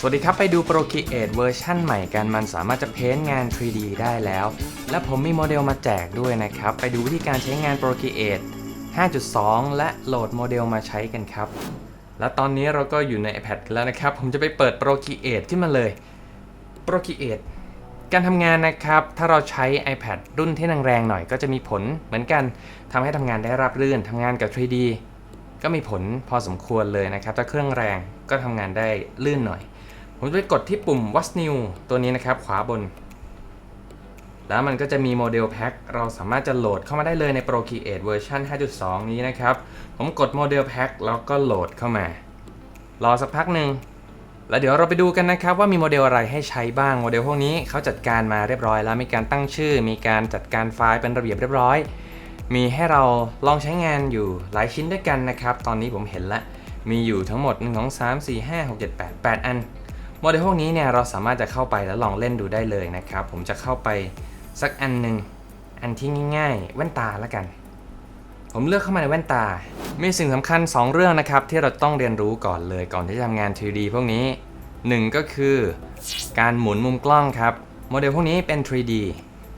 สวัสดีครับ ไปดู Procreate เวอร์ชั่นใหม่กัน มันสามารถจะเพ้นงาน 3D ได้แล้ว และผมมีโมเดลมาแจกด้วยนะครับ ไปดูวิธีการใช้งาน Procreate 5.2 และโหลดโมเดลมาใช้กันครับ และตอนนี้เราก็อยู่ใน iPad แล้วนะครับ ผมจะไปเปิด Procreate ขึ้นมาเลย Procreate การทำงานนะครับ ถ้าเราใช้ iPad รุ่นที่แรงๆหน่อยก็จะมีผลเหมือนกันทำให้ทำงานได้ราบรื่นทำงานกับ 3D ก็มีผลพอสมควรเลยนะครับ ถ้าเครื่องแรงก็ทำงานได้ลื่นหน่อย ผมจะไปกดที่ปุ่ม What's New ตัวนี้นะครับ ขวาบน แล้วมันก็จะมีโมเดลแพ็คเราสามารถจะโหลดเข้ามาได้เลยใน Procreate เวอร์ชัน5.2 นี้นะครับ ผมกดโมเดลแพ็คแล้วก็โหลดเข้ามารอสักพักหนึ่งแล้วเดี๋ยวเราไปดูกันนะครับว่ามีโมเดลอะไรให้ใช้บ้างโมเดลพวกนี้เขาจัดการมาเรียบร้อย แล้วมีการตั้งชื่อ มีการจัดการไฟล์เป็นระเบียบเรียบร้อย มีให้เราลองใช้งานอยู่หลายชิ้นด้วยกันนะครับ ตอนนี้ผมเห็นล้วมีอยู่ทั้งหมด 1 2 3 4 5 6 7 8 8 อัน โมเดลพวกนี้เนี่ยเราสามารถจะเข้าไปแล้วลองเล่นดูได้เลยนะครับ ผมจะเข้าไปสักอันหนึ่งอันที่ง่าย ๆ แว่นตาแล้วกัน ผมเลือกเข้ามาในแว่นตา มีสิ่งสำคัญ 2 เรื่องนะครับ ที่เราต้องเรียนรู้ก่อนเลยก่อนที่จะทำงาน 3D พวกนี้ 1 ก็คือ การหมุนมุมกล้องครับ โมเดลพวกนี้เป็น 3D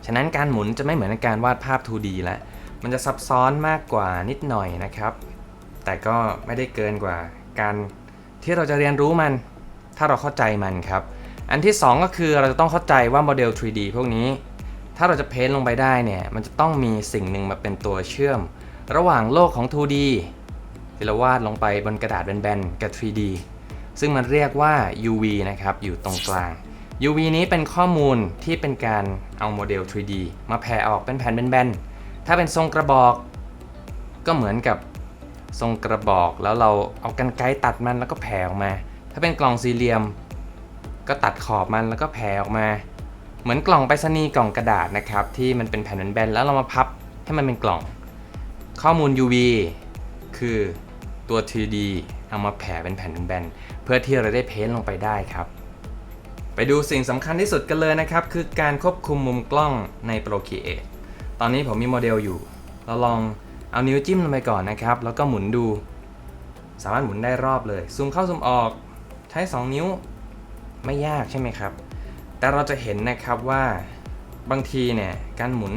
ฉะนั้นการหมุนจะไม่เหมือนการวาดภาพ 2D แล้วมันจะซับซ้อนมากกว่านิดหน่อยนะครับ แต่ก็ไม่ได้เกินกว่าการที่เราจะเรียนรู้มัน ถ้าเราเข้าใจมันครับ อันที่ 2 ก็คือเราจะต้องเข้าใจว่าโมเดล 3D พวกนี้ ถ้าเราจะเพ้นท์ลงไปได้เนี่ย มันจะต้องมีสิ่งหนึ่งมาเป็นตัวเชื่อม ระหว่างโลกของ 2D ที่เราวาดลงไปบนกระดาษแบนๆกับ 3D ซึ่งมันเรียกว่า UV นะครับ อยู่ตรงกลาง UV นี้เป็นข้อมูลที่เป็นการเอาโมเดล 3D มาแผ่ออกเป็นแผ่นแบนๆ ถ้าเป็นทรงกระบอก ก็เหมือนกับทรงกระบอกแล้วเราเอากันไกตัดมันแล้วก็แผ่ออกมา ถ้าเป็นกล่องสี่เหลี่ยม ก็ตัดขอบมันแล้วก็แผ่ออกมา เหมือนกล่องไปรษณีย์กล่องกระดาษนะครับ ที่มันเป็นแผ่นแบนๆแล้วเรามาพับให้มันเป็นกล่อง ข้อมูล UV คือตัว 3D เอามาแผ่เป็นแผ่นแบนเพื่อที่เราได้เพ้นท์ลงไปได้ครับ ไปดูสิ่งสำคัญที่สุดกันเลยนะครับ คือการควบคุมมุมกล้องใน Procreate ตอนนี้ผมมีโมเดลอยู่ เราลองเอานิ้วจิ้มลงไปก่อนนะครับ แล้วก็หมุนดู สามารถหมุนได้รอบเลย ซูมเข้าซูมออก ใช้ 2 นิ้วไม่ยากใช่ไหมครับ แต่เราจะเห็นนะครับว่าบางทีเนี่ยการหมุน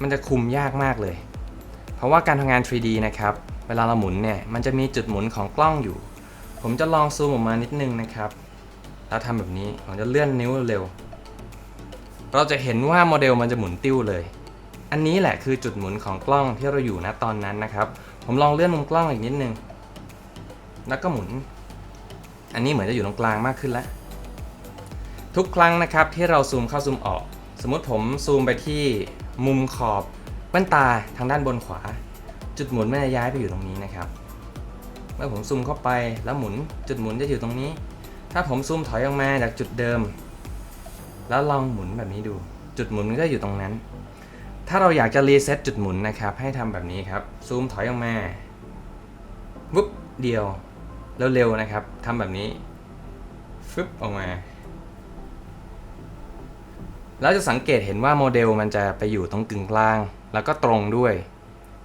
มันจะคุมยากมากเลย เพราะว่าการทำงาน 3D นะครับ เวลาเราหมุนเนี่ยมันจะมีจุดหมุนของกล้องอยู่ ผมจะลองซูมออกมานิดนึงนะครับแล้วทำแบบนี้ผมจะเลื่อนนิ้วเร็ว เราจะเห็นว่าโมเดลมันจะหมุนติ้วเลย อันนี้แหละคือจุดหมุนของกล้องที่เราอยู่ณตอนนั้นนะครับ ผมลองเลื่อนมุมกล้องอีกนิดนึง แล้วก็หมุน อันนี้เหมือนจะอยู่ตรงกลางมากขึ้นแล้ว ทุกครั้งนะครับที่เราซูมเข้าซูมออก สมมติผมซูมไปที่มุมขอบแว่นตาทางด้านบนขวา จุดหมุนมันจะย้ายไปอยู่ตรงนี้นะครับ เมื่อผมซูมเข้าไปแล้วหมุนจุดหมุนจะอยู่ตรงนี้ ถ้าผมซูมถอยออกมาจากจุดเดิม แล้วลองหมุนแบบนี้ดู จุดหมุนก็อยู่ตรงนั้น ถ้าเราอยากจะรีเซ็ตจุดหมุนนะครับให้ทำแบบนี้ครับซูมถอยออกมาวุ๊บเดียว เร็วๆนะครับทำแบบนี้ฟึบออกมา แล้วจะสังเกตเห็นว่าโมเดลมันจะไปอยู่ตรงกึ่งกลาง แล้วก็ตรงด้วย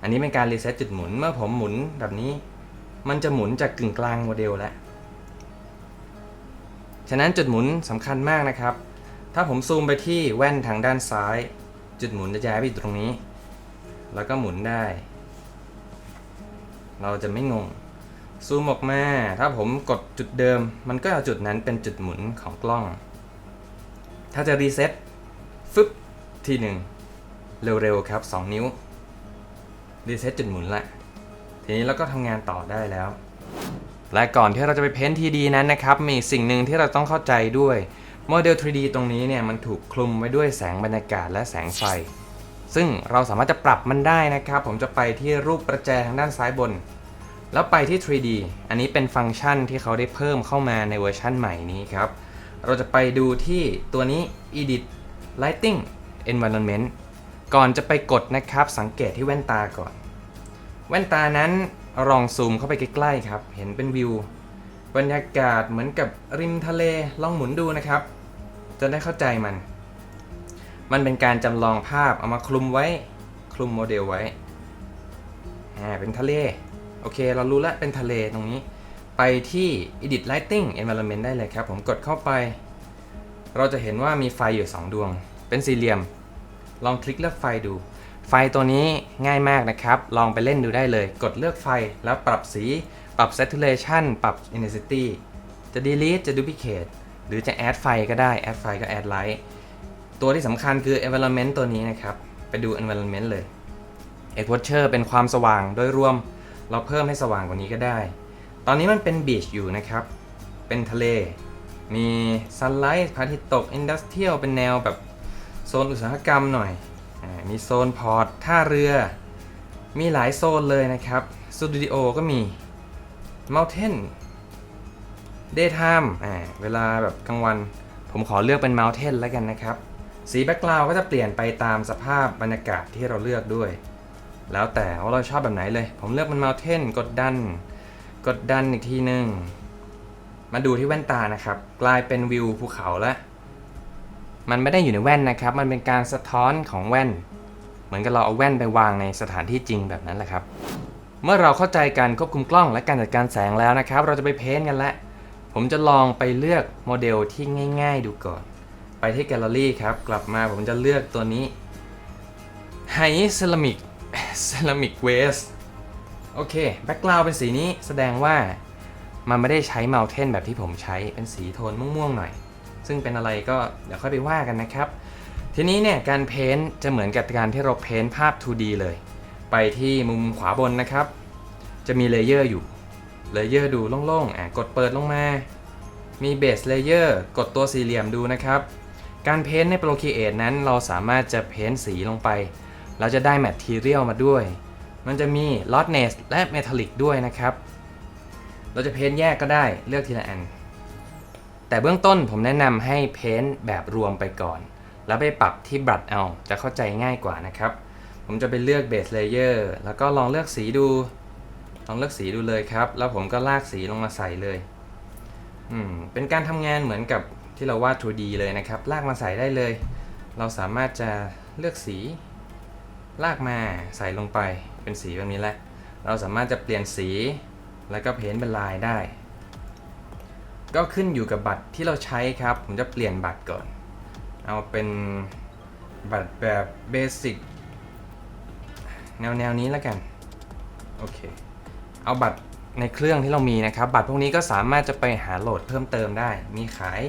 อันนี้เป็นการรีเซ็ตจุดหมุน เมื่อผมหมุนแบบนี้ มันจะหมุนจากกึ่งกลางโมเดลแล้ว ฉะนั้นจุดหมุนสำคัญมากนะครับ ถ้าผมซูมไปที่แว่นทางด้านซ้าย จุดหมุนจะย้ายไปอยู่ตรงนี้ แล้วก็หมุนได้ เราจะไม่งง ซูมออกมา ถ้าผมกดจุดเดิม มันก็เอาจุดนั้นเป็นจุดหมุนของกล้อง ถ้าจะรีเซ็ตฟึบทีหนึ่งเร็วๆครับ 2 นิ้วรีเซ็ตจุดหมุนละ ทีนี้เราก็ทำงานต่อได้แล้ว และก่อนที่เราจะไปเพ้นทีดีนั้นนะครับ มีสิ่งหนึ่งที่เราต้องเข้าใจด้วยโมเดล 3D ตรงนี้เนี่ยมันถูกคลุมไว้ด้วยแสงบรรยากาศและแสงไฟ ซึ่งเราสามารถจะปรับมันได้นะครับ ผมจะไปที่รูปประแจทางด้านซ้ายบน แล้วไปที่ 3D อันนี้เป็นฟังก์ชันที่เขาได้เพิ่มเข้ามาในเวอร์ชั่นใหม่นี้ครับ เราจะไปดูที่ตัวนี้ Edit Lighting Environment ก่อนจะไปกดนะครับ สังเกตที่แว่นตาก่อน แว่นตานั้นลองซูมเข้าไปใกล้ๆครับ เห็นเป็นวิว บรรยากาศเหมือนกับริมทะเล ลองหมุนดูนะครับ จะได้เข้าใจมัน มันเป็นการจำลองภาพเอามาคลุมไว้ คลุมโมเดลไว้อ่าเป็นทะเล โอเค เรารู้แล้วเป็นทะเลตรงนี้ ไปที่ edit lighting environment ได้เลยครับ ผมกดเข้าไป เราจะเห็นว่ามีไฟอยู่ 2 ดวง เป็นสี่เหลี่ยม ลองคลิกเลือกไฟดู ไฟตัวนี้ง่ายมากนะครับ ลองไปเล่นดูได้เลย กดเลือกไฟแล้วปรับสี ปรับ saturation ปรับ intensity จะ delete จะ duplicate หรือจะ add ไฟก็ได้ add ไฟก็ add light ตัวที่สำคัญคือ environment ตัวนี้นะครับ ไปดู environment เลย exposure เป็นความสว่างโดยรวม เราเพิ่มให้สว่างกว่านี้ก็ได้ ตอนนี้มันเป็น beach อยู่นะครับ เป็นทะเล มี sunlight พระอาทิตย์ตก industrial เป็นแนวแบบโซนอุตสาหกรรมหน่อย มีโซนพอร์ตท่าเรือ มีหลายโซนเลยนะครับ สตูดิโอก็มี mountain daytime อ่าเวลาแบบกลางวัน ผมขอเลือกเป็น mountain แล้วกันนะครับ สีแบ็กกราวก็จะเปลี่ยนไปตามสภาพบรรยากาศที่เราเลือกด้วย แล้วแต่ว่าเราชอบแบบไหนเลย ผมเลือกเป็น mountain กดดัน กดดันอีกทีหนึ่งมาดูที่แว่นตานะครับ กลายเป็นวิวภูเขาแล้วมันไม่ได้อยู่ในแว่นนะครับ มันเป็นการสะท้อนของแว่น เหมือนกับเราเอาแว่นไปวางในสถานที่จริงแบบนั้นแหละครับ เมื่อเราเข้าใจการควบคุมกล้องและการจัดการแสงแล้วนะครับ เราจะไปเพ้นท์กันล้วผมจะลองไปเลือกโมเดลที่ง่าย ๆ ดูก่อน ไปที่แกลเลอรี่ครับ กลับมาผมจะเลือกตัวนี้ไฮเซรามิก เซรามิกเวสโอเคแบ็กกราวเป็นสีนี้แสดงว่ามันไม่ได้ใช้เม u เทนแบบที่ผมใช้เป็นสีโทนม่วงๆหน่อย ซึ่งเป็นอะไรก็เดี๋ยวค่อยไปว่ากันนะครับ ทีนี้เนี่ยการเพ้นท์จะเหมือนกับการที่เราเพ้นท์ภาพ 2D เลย ไปที่มุมขวาบนนะครับ จะมีเลเยอร์อยู่เลเยอร์ดูโล่งๆอะกดเปิดลงมา มีเบสเลเยอร์กดตัวสี่เหลี่ยมดูนะครับ การเพ้นท์ใน Procreate นั้นเราสามารถจะเพ้นท์สีลงไป เราจะได้แมททีเรียลมาด้วย มันจะมี l o t n e s s และ Metallic ด้วยนะครับ เราจะเพ้นแยกก็ได้เลือกทีละอัน แต่เบื้องต้นผมแนะนำให้เพ้นแบบรวมไปก่อน แล้วไปปรับที่บรัดเอาจะเข้าใจง่ายกว่านะครับ ผมจะไปเลือกเบสเลเยอร์แล้วก็ลองเลือกสีดู ลองเลือกสีดูเลยครับ แล้วผมก็ลากสีลงมาใส่เลยอืมเป็นการทำงานเหมือนกับที่เราวาด 2D เลยนะครับ ลากมาใส่ได้เลย เราสามารถจะเลือกสี ลากมาใส่ลงไปเป็นสีแบบนี้แหละ เราสามารถจะเปลี่ยนสีแล้วก็เพ้นเป็นลายได้ ก็ขึ้นอยู่กับบัตรที่เราใช้ครับ ผมจะเปลี่ยนบัตรก่อน เอาเป็นบัตรแบบเบสิกแนวแนวนี้แล้วกัน โอเค เอาบัตรในเครื่องที่เรามีนะครับ บัตรพวกนี้ก็สามารถจะไปหาโหลดเพิ่มเติมได้ มีขาย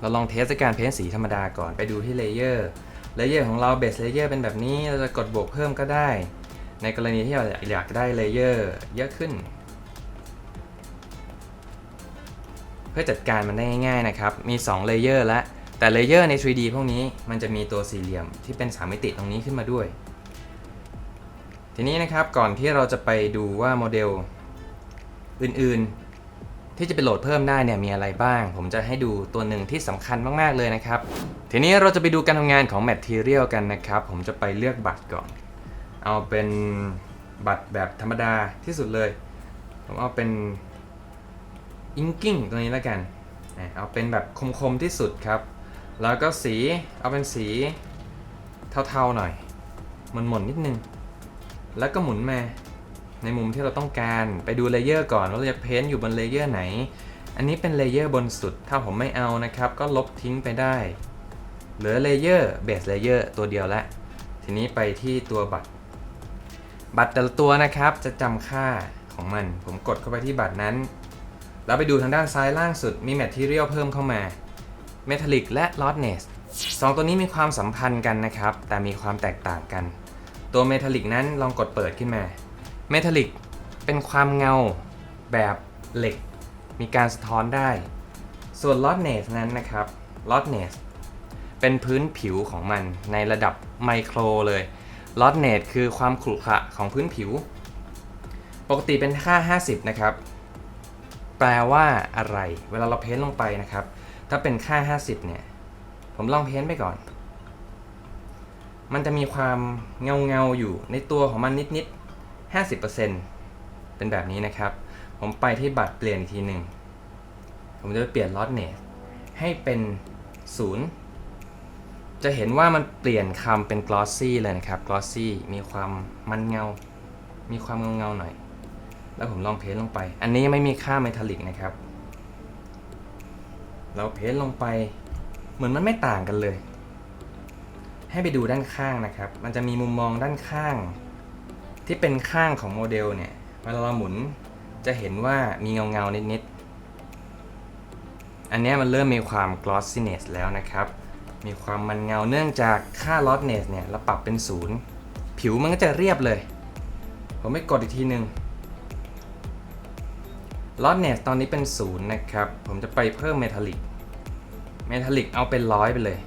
เราลองเทสจากการเพ้นสีธรรมดาก่อนไปดูที่เลเยอร์เลเยอร์ของเราเบสเลเยอร์เป็นแบบนี้เราจะกดบวกเพิ่มก็ได้ ในกรณีที่เราอยากได้เลเยอร์เยอะขึ้น เพื่อจัดการมันได้ง่ายๆนะครับ มี2เลเยอร์แล้วแต่เลเยอร์ใน 3D พวกนี้มันจะมีตัวสี่เหลี่ยมที่เป็น3มิติตรงนี้ขึ้นมาด้วย ทีนี้นะครับก่อนที่เราจะไปดูว่าโมเดลอื่นๆ ที่จะไปโหลดเพิ่มได้เนี่ยมีอะไรบ้าง ผมจะให้ดูตัวหนึ่งที่สำคัญมาก ๆ เลยนะครับ ทีนี้เราจะไปดูการทำงานของ Material กันนะครับ ผมจะไปเลือกบัตรก่อน เอาเป็นบัตรแบบธรรมดาที่สุดเลย ผมเอาเป็น inking ตัวนี้แล้วกัน เอาเป็นแบบคม ๆ ที่สุดครับ แล้วก็สีเอาเป็นสีเทา ๆ หน่อยหม่นๆนิดนึง แล้วก็หมุนมา ในมุมที่เราต้องการไปดูเลเยอร์ก่อนว่าเราจะเพ้นท์อยู่บนเลเยอร์ไหน อันนี้เป็นเลเยอร์บนสุด ถ้าผมไม่เอานะครับ ก็ลบทิ้งไปได้ เหลือเลเยอร์เบสเลเยอร์ตัวเดียวละ ทีนี้ไปที่ตัวบัตร บัตรแต่ละตัวนะครับจะจำค่าของมัน ผมกดเข้าไปที่บัตรนั้น แล้วไปดูทางด้านซ้ายล่างสุดมี Material เพิ่มเข้ามา Metallic และ Roughness สองตัวนี้มีความสัมพันธ์กันนะครับ แต่มีความแตกต่างกัน ตัว Metallic นั้นลองกดเปิดขึ้นมา Metallic เป็นความเงาแบบเหล็ก มีการสะท้อนได้ ส่วน Roughness นั้นนะครับ Roughness เป็นพื้นผิวของมันในระดับไมโครเลย Roughness คือความขรุขระของพื้นผิว ปกติเป็นค่า 50 นะครับ แปลว่าอะไร เวลาเราเพ้นท์ลงไปนะครับ ถ้าเป็นค่า 50 เนี่ย ผมลองเพ้นท์ไปก่อน มันจะมีความเงาเงาอยู่ในตัวของมันนิดๆ 50%เป็นแบบนี้นะครับ ผมไปที่บัตรเปลี่ยนอีกทีหนึ่ง ผมจะไปเปลี่ยนลอตเนสให้เป็น 0 จะเห็นว่ามันเปลี่ยนคำเป็น glossy เลยนะครับ glossy มีความมันเงา มีความเงาเงาหน่อย แล้วผมลองเพ้นลงไป อันนี้ยังไม่มีค่าเมทัลลิกนะครับ เราเพ้นลงไป เหมือนมันไม่ต่างกันเลย ให้ไปดูด้านข้างนะครับ มันจะมีมุมมองด้านข้าง ที่เป็นข้างของโมเดลเนี่ยเวลาเราหมุนจะเห็นว่ามีเงาเงานิดๆ อันนี้มันเริ่มมีความ glossiness แล้วนะครับ มีความมันเงาเนื่องจากค่า lotness เนี่ยเราปรับเป็นศูนย์ผิวมันก็จะเรียบเลย ผมไม่กดอีกทีหนึ่ง lotness ตอนนี้เป็นศูนย์นะครับ ผมจะไปเพิ่ม metallic metallic เอาเป็นร้อยไปเลย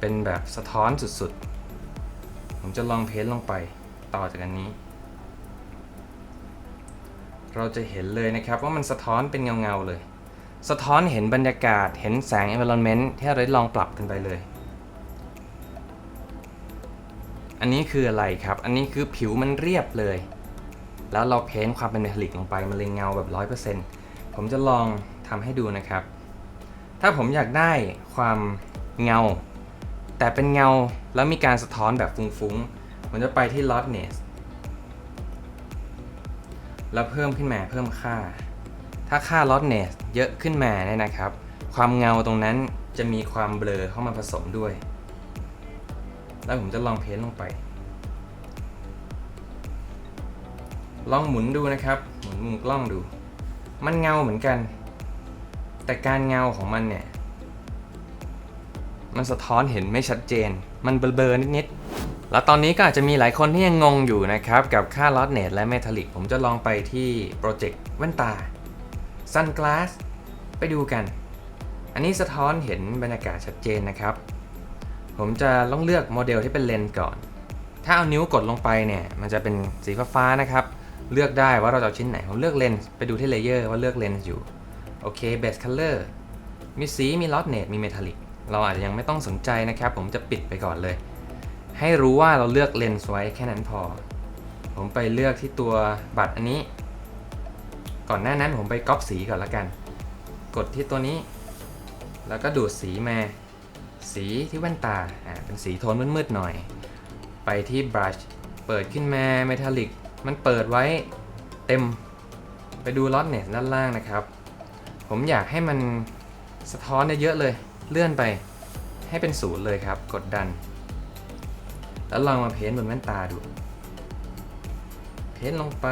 เป็นแบบสะท้อนสุดๆ ผมจะลองเพ้นท์ลงไป ต่อจากอันนี้ เราจะเห็นเลยนะครับว่ามันสะท้อนเป็นเงาๆเลย สะท้อนเห็นบรรยากาศเห็นแสง environment ที่เราได้ลองปรับกันไปเลย อันนี้คืออะไรครับ อันนี้คือผิวมันเรียบเลย แล้วเราเพ้นท์ความเป็นเมทัลลิกลงไปมันเลยเงาแบบ 100%ผมจะลองทำให้ดูนะครับ ถ้าผมอยากได้ความเงา แต่เป็นเงาแล้วมีการสะท้อนแบบฟุ้งๆ ผมจะไปที่ lotness แล้วเพิ่มขึ้นมาเพิ่มค่า ถ้าค่า lotness เยอะขึ้นมาเนี่ยนะครับ ความเงาตรงนั้นจะมีความเบลอเข้ามาผสมด้วย แล้วผมจะลองเพ้นท์ลงไป ลองหมุนดูนะครับ หมุนมุมกล้องดู มันเงาเหมือนกัน แต่การเงาของมันเนี่ย มันสะท้อนเห็นไม่ชัดเจน มันเบลอๆนิดๆ แล้วตอนนี้ก็อาจจะมีหลายคนที่ยังงงอยู่นะครับ กับค่า lotness และ metallic ผมจะลองไปที่โปรเจกต์แว่นตา sunglass ไปดูกัน อันนี้สะท้อนเห็นบรรยากาศชัดเจนนะครับ ผมจะต้องเลือกโมเดลที่เป็นเลนส์ก่อน ถ้าเอานิ้วกดลงไปเนี่ย มันจะเป็นสีฟ้าๆนะครับ เลือกได้ว่าเราจะเอาชิ้นไหน ผมเลือกเลนส์ไปดูที่เลเยอร์ว่าเลือกเลนส์อยู่ โอเค base color มีสี มี lotness มี metallic เราอาจจะยังไม่ต้องสนใจนะครับ ผมจะปิดไปก่อนเลย ให้รู้ว่าเราเลือกเลนส์ไว้แค่นั้นพอ ผมไปเลือกที่ตัวบัตรอันนี้ ก่อนหน้านั้นผมไปก๊อปสีก่อนละกัน กดที่ตัวนี้ แล้วก็ดูดสีมา สีที่แว่นตาอ่าเป็นสีโทนมืดๆหน่อย ไปที่ brush เปิดขึ้นมา metallic มันเปิดไว้เต็ม ไปดู lotness ด้านล่างนะครับ ผมอยากให้มันสะท้อนเยอะเลย เลื่อนไป ให้เป็นศูนย์เลยครับ กดดัน แล้วลองมาเพ้นบนแว่นตาดู เพ้นลงไป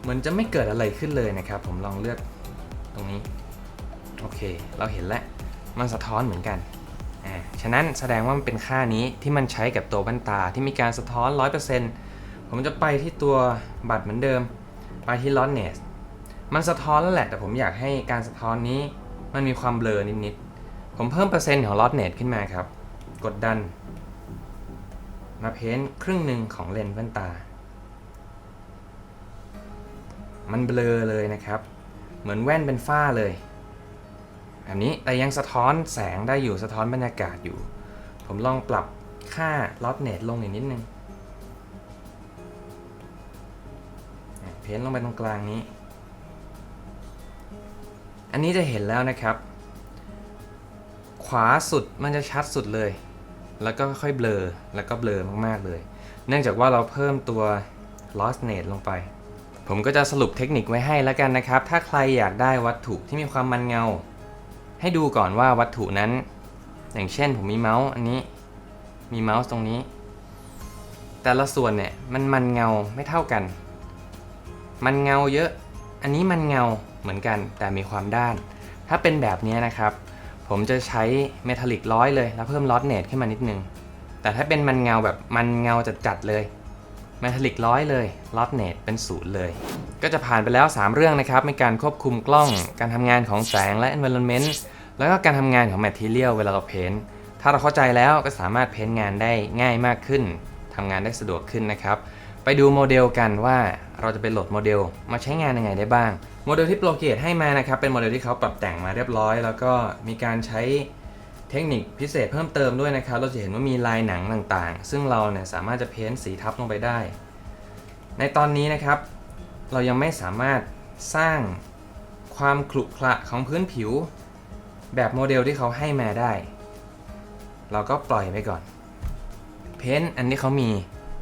เหมือนจะไม่เกิดอะไรขึ้นเลยนะครับ ผมลองเลือกตรงนี้ โอเค เราเห็นแล้ว มันสะท้อนเหมือนกันอ่าฉะนั้นแสดงว่ามันเป็นค่านี้ที่มันใช้กับตัวแว่นตาที่มีการสะท้อน 100%ผมจะไปที่ตัวบัตรเหมือนเดิม ไปที่ lotness มันสะท้อนแล้วแหละ แต่ผมอยากให้การสะท้อนนี้มันมีความเบลอนิดๆ ผมเพิ่มเปอร์เซ็นต์ของ lotness ขึ้นมาครับ กดดัน มาเพ้นครึ่งหนึ่งของเลนส์แว่นตา มันเบลอเลยนะครับ เหมือนแว่นเป็นฝ้าเลยแบบนี้แต่ยังสะท้อนแสงได้อยู่สะท้อนบรรยากาศอยู่ ผมลองปรับค่า lotness ลงอีกนิดนึงอะเพ้นลงไปตรงกลางนี้ อันนี้จะเห็นแล้วนะครับ ขวาสุดมันจะชัดสุดเลย แล้วก็ค่อยเบลอแล้วก็เบลอมากๆเลย เนื่องจากว่าเราเพิ่มตัว lostness ลงไป ผมก็จะสรุปเทคนิคไว้ให้แล้วกันนะครับ ถ้าใครอยากได้วัตถุที่มีความมันเงา ให้ดูก่อนว่าวัตถุนั้น อย่างเช่นผมมีเมาส์อันนี้ มีเมาส์ตรงนี้ แต่ละส่วนเนี่ยมันมันเงาไม่เท่ากัน มันเงาเยอะ อันนี้มันเงาเหมือนกันแต่มีความด้าน ถ้าเป็นแบบนี้นะครับ ผมจะใช้เมทัลลิกร้อยเลย แล้วเพิ่มลอตเนตขึ้นมานิดนึง แต่ถ้าเป็นมันเงาแบบมันเงาจัดๆเลยเมทัลลิกร้อยเลยลอตเนตเป็นศูนย์เลย ก็จะผ่านไปแล้ว 3 เรื่องนะครับในการควบคุมกล้อง การทำงานของแสงและ environment แล้วก็การทำงานของ material เวลาเราเพ้นท์ถ้าเราเข้าใจแล้วก็สามารถเพ้นท์งานได้ง่ายมากขึ้นทำงานได้สะดวกขึ้นนะครับ ไปดูโมเดลกันว่าเราจะไปโหลดโมเดลมาใช้งานยังไงได้บ้าง โมเดลที่โปรเกตให้มานะครับ เป็นโมเดลที่เขาปรับแต่งมาเรียบร้อย แล้วก็มีการใช้เทคนิคพิเศษเพิ่มเติมด้วยนะครับ เราจะเห็นว่ามีลายหนังต่างๆ ซึ่งเราเนี่ยสามารถจะเพ้นสีทับลงไปได้ ในตอนนี้นะครับ เรายังไม่สามารถสร้างความขรุขระของพื้นผิว แบบโมเดลที่เขาให้มาได้ เราก็ปล่อยไปก่อน เพ้นอันที่เขามี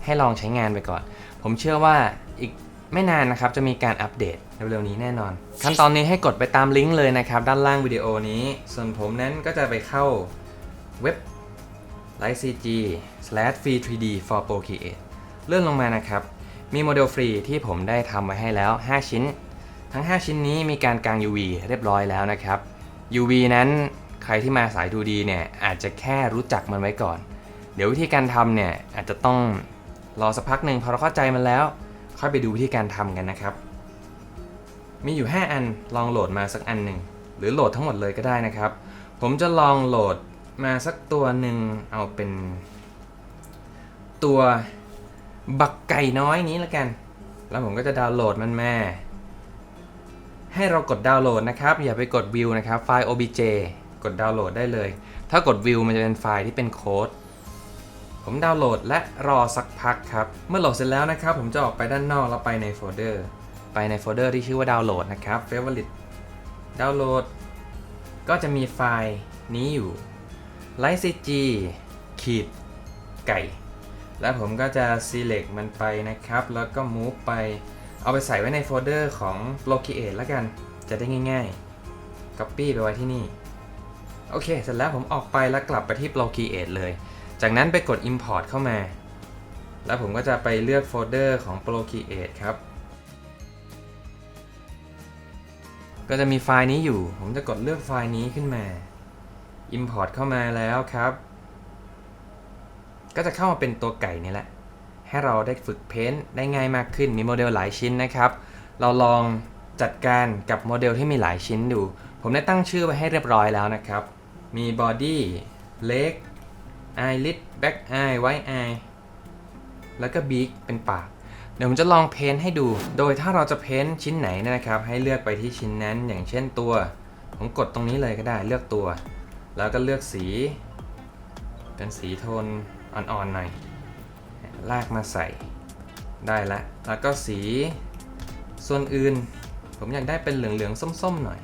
ให้ลองใช้งานไปก่อน ผมเชื่อว่าอีกไม่นานนะครับจะมีการอัปเดตเร็วๆนี้แน่นอน ขั้นตอนนี้ให้กดไปตามลิงก์เลยนะครับ ด้านล่างวิดีโอนี้ ส่วนผมนั้นก็จะไปเข้าเว็บ lightcg slash free 3d for procreate เลื่อนลงมานะครับ มีโมเดลฟรีที่ผมได้ทำไว้ให้แล้ว 5 ชิ้น ทั้ง 5 ชิ้นนี้มีการกาง UV เรียบร้อยแล้วนะครับ UV นั้นใครที่มาสาย 2D เนี่ยอาจจะแค่รู้จักมันไว้ก่อน เดี๋ยววิธีการทำเนี่ยอาจจะต้อง รอสักพักหนึ่งพอเราเข้าใจมันแล้ว ค่อยไปดูวิธีการทำกันนะครับ มีอยู่ 5 อันลองโหลดมาสักอันหนึ่งหรือโหลดทั้งหมดเลยก็ได้นะครับ ผมจะลองโหลดมาสักตัวหนึ่งเอาเป็น ตัวบักไก่น้อยนี้ละกัน แล้วผมก็จะดาวน์โหลดมันมาให้เรากดดาวน์โหลดนะครับ อย่าไปกดวิวนะครับไฟล์ obj กดดาวน์โหลดได้เลย ถ้ากดวิวมันจะเป็นไฟล์ที่เป็นโค้ด ผมดาวน์โหลดและรอสักพักครับ เมื่อโหลดเสร็จแล้วนะครับ ผมจะออกไปด้านนอกแล้วไปในโฟลเดอร์ ไปในโฟลเดอร์ที่ชื่อว่าดาวน์โหลดนะครับ favorite ดาวน์โหลด ก็จะมีไฟล์นี้อยู่ lightcg ขีดไก่ แล้วผมก็จะ select มันไปนะครับ แล้วก็ move ไป เอาไปใส่ไว้ในโฟลเดอร์ของ Procreate แล้วกัน จะได้ง่ายๆ Copy ไปไว้ที่นี่ โอเค เสร็จแล้วผมออกไปแล้วกลับไปที่ Procreate เลย จากนั้นไปกด Import เข้ามา แล้วผมก็จะไปเลือกโฟลเดอร์ของ Procreate ครับ ก็จะมีไฟล์นี้อยู่ ผมจะกดเลือกไฟล์นี้ขึ้นมา Import เข้ามาแล้วครับ ก็จะเข้ามาเป็นตัวไก่นี่แหละ ให้เราได้ฝึกเพ้นท์ได้ง่ายมากขึ้น มีโมเดลหลายชิ้นนะครับ เราลองจัดการกับโมเดลที่มีหลายชิ้นดู ผมได้ตั้งชื่อไว้ให้เรียบร้อยแล้วนะครับ มี body leg eyelid back eye white eye แล้วก็ beak เป็นปาก เดี๋ยวผมจะลองเพ้นท์ให้ดู โดยถ้าเราจะเพ้นท์ชิ้นไหนนยนะครับ ให้เลือกไปที่ชิ้นนั้น อย่างเช่นตัว ผมกดตรงนี้เลยก็ได้เลือกตัว แล้วก็เลือกสี เป็นสีโทนอ่อนๆหน่อย ลากมาใส่ได้ละแล้วก็สีส่วนอื่น ผมอยากได้เป็นเหลืองๆส้มๆหน่อย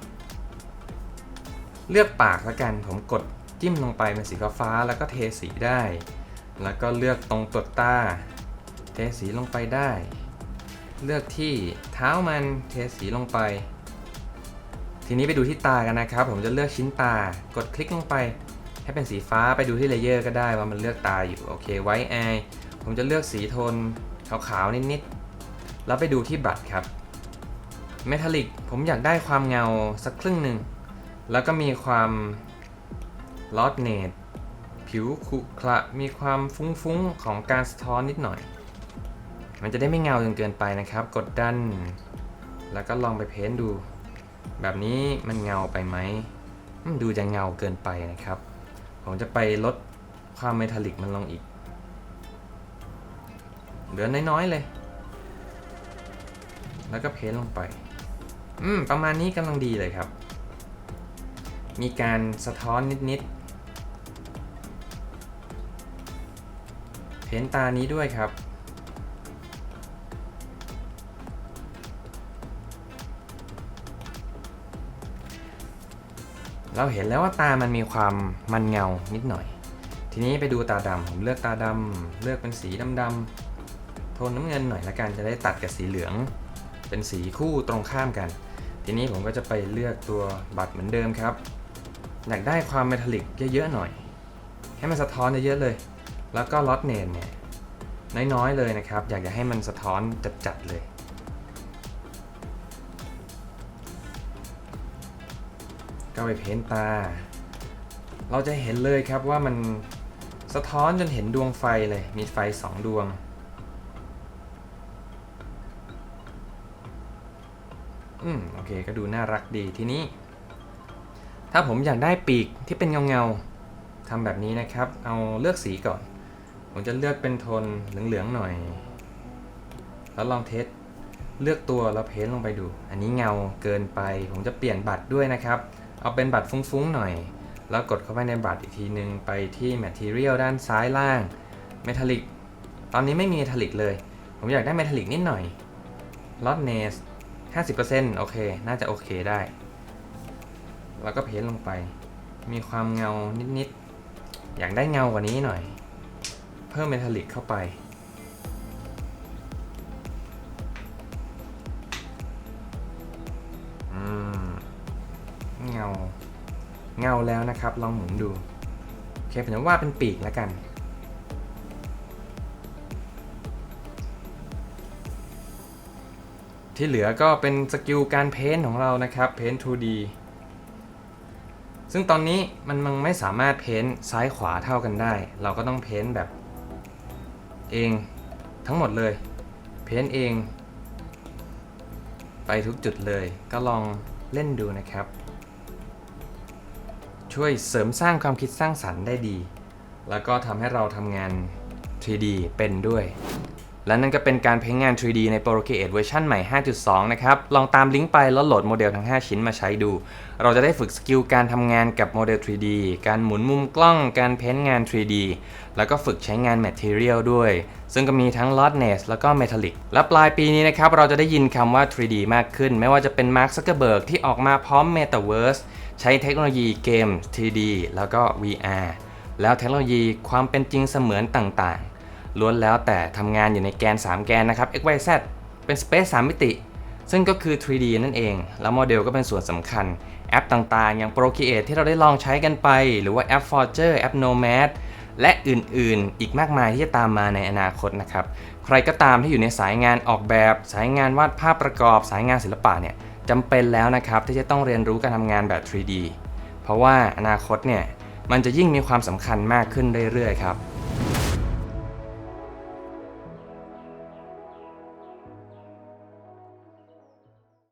เลือกปากแล้วกันผมกด จิ้มลงไปเป็นสีฟ้าแล้วก็เทสีได้ แล้วก็เลือกตรงตัวตา เทสีลงไปได้ เลือกที่เท้ามันเทสีลงไป ทีนี้ไปดูที่ตากันนะครับ ผมจะเลือกชิ้นตากดคลิกลงไป ให้เป็นสีฟ้าไปดูที่เลเยอร์ก็ได้ว่ามันเลือกตาอยู่โอเคไว้ไอผมจะเลือกสีโทนขาวๆนิดๆแล้วไปดูที่บัตรครับเมทัลลิกผมอยากได้ความเงาสักครึ่งหนึ่งแล้วก็มีความ ลอดเนตผิวขรุขระมีความฟุ้งๆ ของการสะท้อนนิดหน่อย มันจะได้ไม่เงาจนเกินไปนะครับ กดดัน แล้วก็ลองไปเพ้นดู แบบนี้มันเงาไปไหมดูจะเงาเกินไปนะครับ ผมจะไปลดความเมทัลลิกมันลงอีก เหลือน้อยๆเลย แล้วก็เพ้นลงไป อืม ประมาณนี้กำลังดีเลยครับ มีการสะท้อนนิดๆ เพ้นตานี้ด้วยครับ เราเห็นแล้วว่าตามันมีความมันเงานิดหน่อย ทีนี้ไปดูตาดำผมเลือกตาดำเลือกเป็นสีดำๆโทนน้ำเงินหน่อยละกันจะได้ตัดกับสีเหลือง เป็นสีคู่ตรงข้ามกันทีนี้ผมก็จะไปเลือกตัวบัตรเหมือนเดิมครับ อยากได้ความเมทัลลิกเยอะๆหน่อย ให้มันสะท้อนเยอะๆเลย แล้วก็ลอตเนนเนี่ยน้อยๆเลยนะครับ อยากจะให้มันสะท้อนจัดๆเลยก็ไปเพ้นตา เราจะเห็นเลยครับว่ามันสะท้อนจนเห็นดวงไฟเลย มีไฟสองดวง อืม โอเค ก็ดูน่ารักดีทีนี้ ถ้าผมอยากได้ปีกที่เป็นเงาเงาๆทำแบบนี้นะครับ เอาเลือกสีก่อน ผมจะเลือกเป็นโทนเหลืองๆหน่อย แล้วลองเทสเลือกตัวแล้วเพ้นท์ลงไปดู อันนี้เงาเกินไป ผมจะเปลี่ยนบัตรด้วยนะครับ เอาเป็นบัตรฟุ้งๆหน่อย แล้วกดเข้าไปในบัตรอีกทีนึง ไปที่ Material ด้านซ้ายล่าง Metallic ตอนนี้ไม่มี Metallic เลย ผมอยากได้ Metallic นิดหน่อย Lotness 50%โอเค น่าจะโอเคได้ แล้วก็เพ้นลงไป มีความเงานิดอยากได้เงากว่านี้หน่อย เพิ่มเมทัลลิกเข้าไป เงา เงาแล้วนะครับ ลองหมุนดู โอเคผมจะว่าดเป็นปีกแล้วกันที่เหลือก็เป็นสกิลการเพ้นของเรานะครับ เพ้น 2D ซึ่งตอนนี้มันมันไม่สามารถเพ้นท์ซ้ายขวาเท่ากันได้ เราก็ต้องเพ้นท์แบบเองทั้งหมดเลย เพ้นท์เอง ไปทุกจุดเลยก็ลองเล่นดูนะครับ ช่วยเสริมสร้างความคิดสร้างสรรค์ได้ดี แล้วก็ทำให้เราทำงาน 3D เป็นด้วย และนั่นก็เป็นการเพ้นงาน 3D ใน Procreate เวอร์ชันใหม่ 5.2 นะครับ ลองตามลิงก์ไปแล้วโหลดโมเดลทั้ง 5 ชิ้นมาใช้ดู เราจะได้ฝึกสกิลการทำงานกับโมเดล 3D การหมุนมุมกล้อง การเพ้นงาน 3D แล้วก็ฝึกใช้งาน Material ด้วย ซึ่งก็มีทั้ง Lotness แล้วก็ Metallic และปลายปีนี้นะครับ เราจะได้ยินคำว่า 3D มากขึ้น ไม่ว่าจะเป็น Mark Zuckerberg ที่ออกมาพร้อม Metaverse ใช้เทคโนโลยีเกม 3D แล้วก็ VR แล้วเทคโนโลยีความเป็นจริงเสมือนต่างๆ ล้วนแล้วแต่ทำงานอยู่ในแกน 3 แกนนะครับ x y z เป็น Space 3 มิติ ซึ่งก็คือ 3D นั่นเอง แล้วโมเดลก็เป็นส่วนสำคัญ แอปต่างๆ อย่าง Procreate ที่เราได้ลองใช้กันไป หรือว่าแอป Forger แอป Nomad และอื่นๆ อีกมากมายที่จะตามมาในอนาคตนะครับ ใครก็ตามที่อยู่ในสายงานออกแบบ สายงานวาดภาพประกอบ สายงานศิลปะเนี่ยจำเป็นแล้วนะครับที่จะต้องเรียนรู้การทำงานแบบ 3D เพราะว่าอนาคตเนี่ยมันจะยิ่งมีความสำคัญมากขึ้นเรื่อยๆครับ